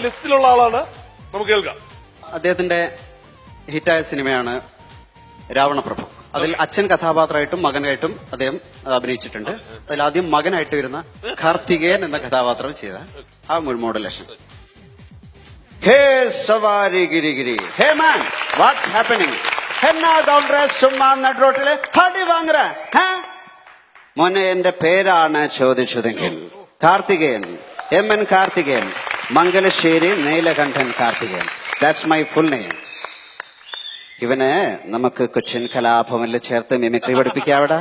ലിസ്റ്റിലുള്ള ആളാണ്. നമുക്ക് കേൾക്കാം. അദ്ദേഹത്തിന്റെ ഹിറ്റായ സിനിമയാണ് രാവണപ്രഭു. അതിൽ അച്ഛൻ കഥാപാത്രമായിട്ടും മകനായിട്ടും അദ്ദേഹം അഭിനയിച്ചിട്ടുണ്ട്. അതിൽ ആദ്യം മകനായിട്ട് വരുന്ന കാർത്തികേയൻ എന്ന കഥാപാത്രം ചെയ്ത ആ മോഡലേഷൻ ഹേ സവാരി ഗിരിഗിരി ഹേ മാൻ വാട്ട്സ് ഹാപ്പനിങ് ഹടി മോനെ എന്റെ പേരാണ് ചോദിച്ചതെങ്കിൽ Karthikeyan M N Karthikeyan. Mangalassery Neelakantan Karthikeyan. That's my full name ഇവന് നമുക്ക് കൊച്ചിൻ കലാഭവനിൽ ചേർത്ത് മിമിക്രി പഠിപ്പിക്കാവിടാ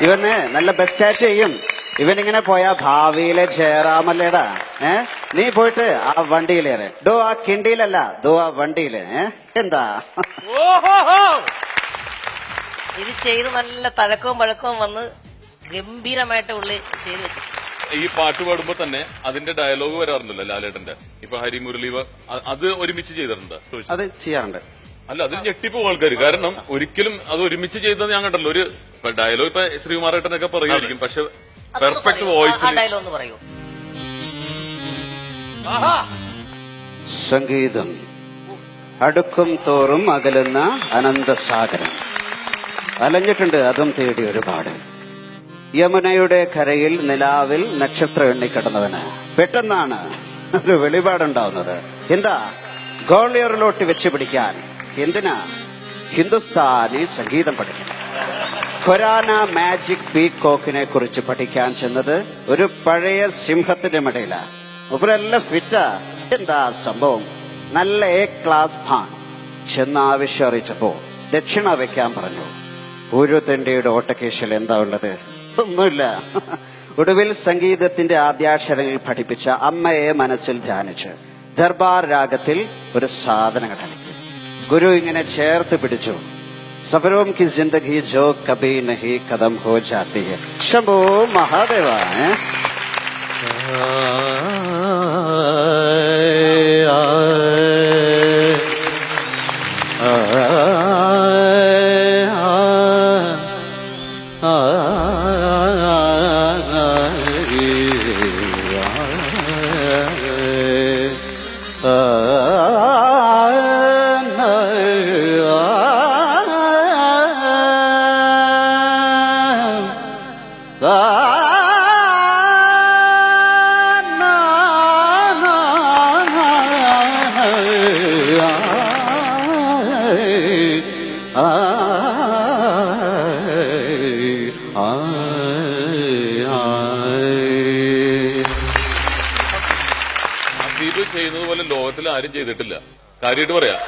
ഇവന് നല്ല ബെസ്റ്റ് ചെയ്യും. ഇവനിങ്ങനെ പോയാ ഭാവിയിലെ ജയറാമല്ലേടാ. ഏ? നീ പോയിട്ട് ആ വണ്ടിയിലേറെ ഡോ ആ കിണ്ടിയിലല്ല. ദോ ആ വണ്ടിയിൽ എന്താ. ഇത് ചെയ്ത് നല്ല തലക്കവും പഴക്കവും വന്ന് ഗംഭീരമായിട്ട് ഉള്ളിൽ ചെയ്ത് വെച്ചു ഈ പാട്ട് പാടുമ്പോ തന്നെ അതിന്റെ ഡയലോഗ് വരാറുണ്ടല്ലോ ലാലേട്ടന്റെ. ഇപ്പൊ ഹരി മുരളി അത് ഒരുമിച്ച് ചെയ്തിട്ടുണ്ട്. അത് ചെയ്യാറുണ്ട്. അല്ല അത് ഞെട്ടിപ്പോ ആൾക്കാർ കാരണം ഒരിക്കലും അത് ഒരുമിച്ച് ചെയ്തത് ഞാൻ കണ്ടല്ലോ. ഒരു ഡയലോഗ് ഇപ്പൊ ശ്രീകുമാറേട്ടനൊക്കെ പറയുമായിരിക്കും. പക്ഷെ പെർഫെക്റ്റ് വോയിസ് വോയിസിൽ ഡയലോഗ് ഒന്ന് പറയൂ. ആഹാ. സംഗീതം. അടുക്കും തോറും അകലുന്ന അനന്തസാഗരം. അലഞ്ഞിട്ടുണ്ട് അതും തേടി ഒരുപാട്. യമുനയുടെ കരയിൽ നിലാവിൽ നക്ഷത്രം എണ്ണിക്കിടന്നവന് പെട്ടെന്നാണ് ഒരു വെളിപാടുണ്ടാവുന്നത്. എന്താ? ഗോളിയറിലോട്ട് വെച്ച് പിടിക്കാൻ എന്തിനാ? ഹിന്ദുസ്ഥാനി സംഗീതം പഠിക്കണം. ഖൊരാന മാജിക് പീകോക്കിനെ കുറിച്ച് പഠിക്കാൻ ചെന്നത് ഒരു പഴയ സിംഹത്തിന്റെ മടയിലാണ് ഇവരെല്ലാം ഫിറ്റാ. എന്താ സംഭവം? നല്ല എ ക്ലാസ് ഭാൻ. ചെന്ന് ആവശ്യം അറിയിച്ചപ്പോ ദക്ഷിണ വെക്കാൻ പറഞ്ഞു. ഒരു തെണ്ടിയുടെ ഓട്ടക്കേശിൽ എന്താ ഉള്ളത്? ഒന്നുമില്ല ഒടുവിൽ സംഗീതത്തിന്റെ ആദ്യാക്ഷരങ്ങൾ പഠിപ്പിച്ച അമ്മയെ മനസ്സിൽ ധ്യാനിച്ച് ദർബാർ രാഗത്തിൽ ഒരു സാധന ഘടനയ്ക്ക് ഗുരു ഇങ്ങനെ ചേർത്ത് പിടിച്ചു സഫരോം കി ജിന്ദഗി ജോ കബി നഹി കദം ഹോ ജാതി ശംഭോ മഹാദേവ ആ ചെയ്യുന്നത് പോലെ ലോകത്തിൽ ആരും ചെയ്തിട്ടില്ല. കാര്യമായിട്ട് പറയാം.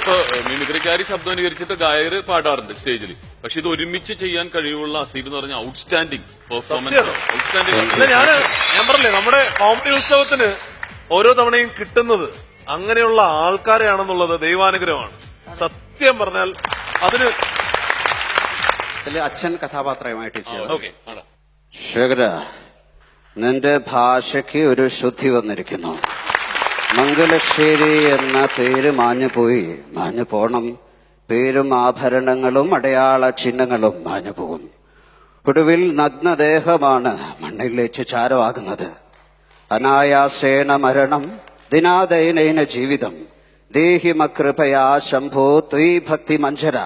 ഇപ്പൊ മിമിക്രിക്കാരി ശബ്ദം അനുകരിച്ചിട്ട് ഗായകർ പാടാറുണ്ട് സ്റ്റേജിൽ പക്ഷെ ഇത് ഒരുമിച്ച് ചെയ്യാൻ കഴിവുള്ള അസീബ് എന്ന് പറഞ്ഞ ഔട്ട്സ്റ്റാൻഡിംഗ് പെർഫോമൻസ് ഔട്ട്സ്റ്റാൻഡിംഗ് ഞാൻ ഞാൻ പറഞ്ഞില്ലേ നമ്മുടെ കോമഡി ഉത്സവത്തിന് ഓരോ തവണയും കിട്ടുന്നത് അങ്ങനെയുള്ള ആൾക്കാരെയാണെന്നുള്ളത് ദൈവാനുഗ്രഹമാണ്. സത്യം പറഞ്ഞാൽ അതിന് അച്ഛൻ കഥാപാത്രമായിട്ട് ശേഖര നിന്റെ ഭാഷയ്ക്ക് ഒരു ശുദ്ധി വന്നിരിക്കുന്നു. മംഗലശ്ശേരി എന്ന പേര് മാഞ്ഞു പോയി. മാഞ്ഞു പോണം. പേരും ആഭരണങ്ങളും അടയാള ചിഹ്നങ്ങളും മാഞ്ഞു പോകും. ഒടുവിൽ നഗ്നദേഹമാണ് മണ്ണിലേച്ച് ചാരമാകുന്നത് അനായാസേന മരണം ദിനാദൈനൈന ജീവിതം ദേഹിമകൃപയാ ശംഭോ ത്വീ ഭക്തി മഞ്ജര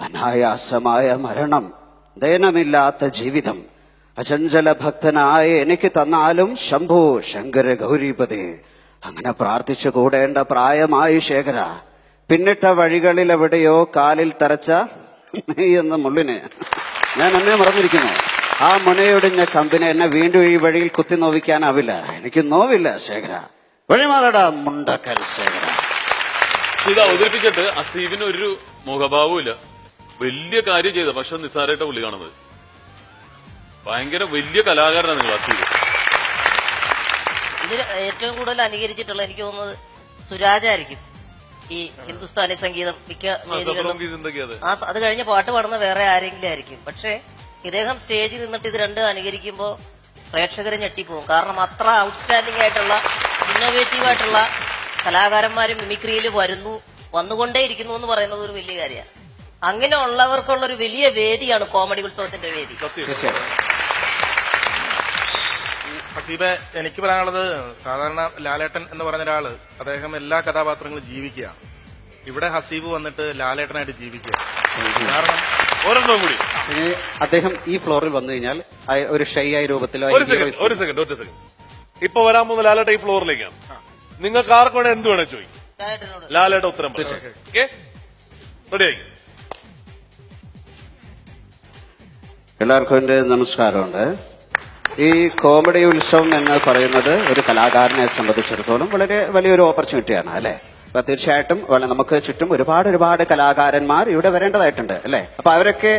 അനായാസമായ മരണം ദയനമില്ലാത്ത ജീവിതം അചഞ്ചല ഭക്തനായ എനിക്ക് തന്നാലും ശംഭു ശങ്കര ഗൗരീപതി. അങ്ങനെ പ്രാർത്ഥിച്ചു കൂടേണ്ട പ്രായമായി ശേഖര. പിന്നിട്ട വഴികളിൽ എവിടെയോ കാലിൽ തരച്ച നീ എന്ന മുള്ളിന്. ഞാൻ എന്നെ മറന്നിരിക്കുന്നു. ആ മുനയൊടിഞ്ഞ കമ്പിനെ എന്നെ വീണ്ടും ഈ വഴിയിൽ കുത്തി നോവിക്കാനാവില്ല. എനിക്ക് നോവില്ല ശേഖര. വഴിമാറടാ മുണ്ടക്കൽ ശേഖര. ഇത് അവതരിപ്പിച്ചിട്ട് അസീബിന് ഒരു മുഖഭാവവും ഇല്ല വലിയ കാര്യം ചെയ്ത പക്ഷെ നിസ്സാരമായിട്ട പുള്ളി കാണുന്നത്. ഭയങ്കര വലിയ കലാകാരനാണ് നിങ്ങൾ അസീർ ഇതിൽ ഏറ്റവും കൂടുതൽ അനുകരിച്ചിട്ടുള്ള എനിക്ക് തോന്നുന്നത് സുരാജായിരിക്കും ഈ ഹിന്ദുസ്ഥാനി സംഗീതം മിക്ക വേദികളിലും. ആ അത് കഴിഞ്ഞ പാട്ട് പാടുന്ന വേറെ ആരെങ്കിലും ആയിരിക്കും. പക്ഷേ ഇദ്ദേഹം സ്റ്റേജിൽ നിന്നിട്ട് ഇത് രണ്ടും അനുകരിക്കുമ്പോൾ പ്രേക്ഷകരെ ഞെട്ടിപ്പോവും കാരണം അത്ര ഔട്ട്സ്റ്റാൻഡിംഗ് ആയിട്ടുള്ള ഇന്നോവേറ്റീവ് ആയിട്ടുള്ള കലാകാരന്മാരും മിമിക്രിയിൽ വരുന്നു വന്നുകൊണ്ടേയിരിക്കുന്നു എന്ന് പറയുന്നത് ഒരു വലിയ കാര്യമാണ്. അങ്ങനെ ഉള്ളവർക്കുള്ള ഒരു വലിയ വേദിയാണ് കോമഡി ഉത്സവത്തിന്റെ വേദി. ഹസീബെ എനിക്ക് പറയാനുള്ളത് സാധാരണ ലാലേട്ടൻ എന്ന് പറയുന്ന ഒരാൾ അദ്ദേഹം എല്ലാ കഥാപാത്രങ്ങളും ജീവിക്കുകയാണ് ഇവിടെ ഹസീബ് വന്നിട്ട് ലാലേട്ടനായിട്ട് ജീവിക്കുക. കാരണം ഒരെണ്ണം കൂടി. ഇനി അദ്ദേഹം ഈ ഫ്ലോറിൽ വന്നു കഴിഞ്ഞാൽ ഒരു ഷൈ ആയ രൂപത്തിലോ ഒരു സെക്കൻഡ് ഒരു സെക്കൻഡ് ഇപ്പൊ വരാൻ പോകുന്ന ലാലേട്ട ഈ ഫ്ലോറിലേക്കാണ്. നിങ്ങൾക്ക് ആർക്ക് വേണേ എന്ത് വേണേ ചോദിക്കും. ലാലേട്ടനോട്. ലാലേട്ട ഉത്തരം റെഡിയായി എല്ലാവർക്കും എന്റെ നമസ്കാരമുണ്ട്. ഈ കോമഡി ഉത്സവം എന്ന് പറയുന്നത് ഒരു കലാകാരനെ സംബന്ധിച്ചിടത്തോളം വളരെ വലിയൊരു ഓപ്പർച്യൂണിറ്റിയാണ് അല്ലെ? അപ്പൊ തീർച്ചയായിട്ടും നമുക്ക് ചുറ്റും ഒരുപാട് ഒരുപാട് കലാകാരന്മാർ ഇവിടെ വരേണ്ടതായിട്ടുണ്ട് അല്ലെ? അപ്പൊ അവരൊക്കെ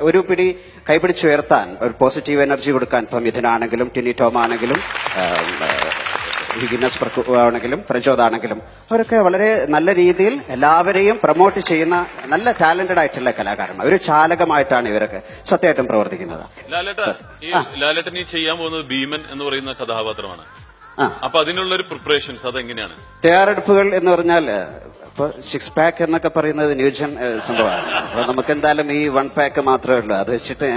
ഒരു പിടി കൈപിടിച്ചുയർത്താൻ ഒരു പോസിറ്റീവ് എനർജി കൊടുക്കാൻ ഇപ്പം ഇതിനാണെങ്കിലും ടിനി ടോം ആണെങ്കിലും ഈ ഗിന്നസ് പ്രകു ആണെങ്കിലും പ്രചോദാണെങ്കിലും അവരൊക്കെ വളരെ നല്ല രീതിയിൽ എല്ലാവരെയും പ്രൊമോട്ട് ചെയ്യുന്ന നല്ല ടാലന്റഡ് ആയിട്ടുള്ള കലാകാരന്മാർ. ഒരു ചാലകമായിട്ടാണ് ഇവരൊക്കെ സത്യമായിട്ടും പ്രവർത്തിക്കുന്നത്. ഈ ലാലേട്ടൻ ഈ ചെയ്യാൻ പോകുന്നത് ഭീമൻ എന്ന് പറയുന്ന കഥാപാത്രമാണ്. അപ്പൊ അതിനുള്ള ഒരു പ്രിപ്പറേഷൻസ് അതെങ്ങനെയാണ്? തയ്യാറെടുപ്പുകൾ എന്ന് പറഞ്ഞാൽ ഇപ്പൊ സിക്സ് പാക്ക് എന്നൊക്കെ പറയുന്നത് ന്യൂജൻ സംഭവമാണ്. അപ്പൊ നമുക്ക് എന്തായാലും ഈ വൺ പാക്ക് മാത്രമേ ഉള്ളൂ. അത് വെച്ചിട്ട്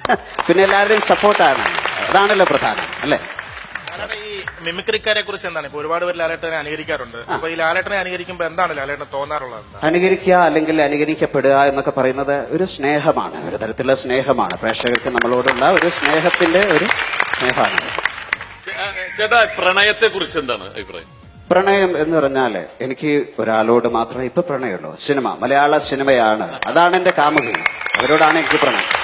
പിന്നെ എല്ലാവരുടെയും സപ്പോർട്ടാണ് അതാണല്ലോ പ്രധാനം അല്ലേ? മിമിക്രിക്കാരെ കുറിച്ച് എന്താണ്? ഇപ്പൊ ഒരുപാട് പേര് ലാലേട്ടനെ അനുകരിക്കാറുണ്ട്. അപ്പൊ ഈ ലാലേട്ടനെ അനുകരിക്കുമ്പോ എന്താണ് ലാലേട്ടൻ തോന്നാറുള്ളത്? എന്താ അനുകരിക്കുക അല്ലെങ്കിൽ അനുകരിക്കപ്പെടുക എന്നൊക്കെ പറയുന്നത് ഒരു സ്നേഹമാണ്. ഒരു തരത്തിലുള്ള സ്നേഹമാണ്. പ്രേക്ഷകർക്ക് നമ്മളോടുള്ള ഒരു സ്നേഹത്തിന്റെ ഒരു സ്നേഹമാണ്. ചേട്ടാ പ്രണയത്തെ കുറിച്ച് എന്താണ് അഭിപ്രായം? പ്രണയം എന്ന് പറഞ്ഞാൽ എനിക്ക് ഒരാളോട് മാത്രമേ ഇപ്പൊ പ്രണയമുള്ളൂ. സിനിമ മലയാള സിനിമയാണ്. അതാണ് എന്റെ കാമുകി. അവരോടാണ് എനിക്ക് പ്രണയം.